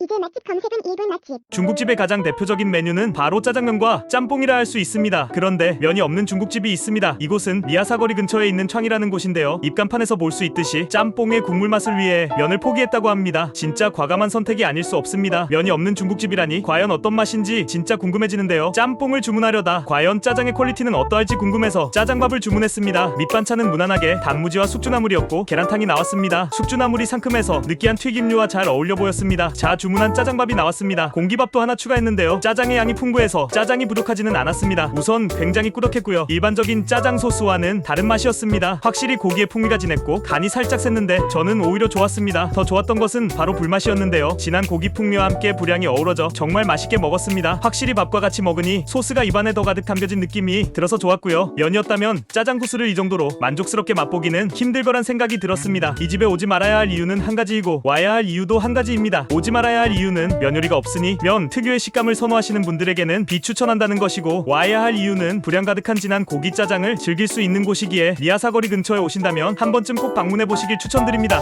이제 맛집 검색은 1분 맛집. 중국집의 가장 대표적인 메뉴는 바로 짜장면과 짬뽕이라 할 수 있습니다. 그런데 면이 없는 중국집이 있습니다. 이곳은 미아사거리 근처에 있는 창이라는 곳인데요. 입간판에서 볼 수 있듯이 짬뽕의 국물 맛을 위해 면을 포기했다고 합니다. 진짜 과감한 선택이 아닐 수 없습니다. 면이 없는 중국집이라니 과연 어떤 맛인지 진짜 궁금해지는데요. 짬뽕을 주문하려다 과연 짜장의 퀄리티는 어떠할지 궁금해서 짜장밥을 주문했습니다. 밑반찬은 무난하게 단무지와 숙주나물이었고 계란탕이 나왔습니다. 숙주나물이 상큼해서 느끼한 튀김류와 잘 어울려 보였습니다. 자주 문한 짜장밥이 나왔습니다. 공기밥도 하나 추가했는데요. 짜장의 양이 풍부해서 짜장이 부족하지는 않았습니다. 우선 굉장히 꾸덕했고요. 일반적인 짜장 소스와는 다른 맛이었습니다. 확실히 고기의 풍미가 진했고 간이 살짝 샜는데 저는 오히려 좋았습니다. 더 좋았던 것은 바로 불맛이었는데요. 진한 고기 풍미와 함께 불향이 어우러져 정말 맛있게 먹었습니다. 확실히 밥과 같이 먹으니 소스가 입안에 더 가득 담겨진 느낌이 들어서 좋았고요. 면이었다면 짜장 구스를 이 정도로 만족스럽게 맛보기는 힘들 거란 생각이 들었습니다. 이 집에 오지 말아야 할 이유는 한 가지이고 와야 할 이유도 한 가지입니다. 오지 말아야 할 이유는 면 요리가 없으니 면 특유의 식감을 선호하시는 분들에게는 비추천한다는 것이고 와야 할 이유는 불향 가득한 진한 고기 짜장을 즐길 수 있는 곳이기에 미아사거리 근처에 오신다면 한 번쯤 꼭 방문해 보시길 추천드립니다.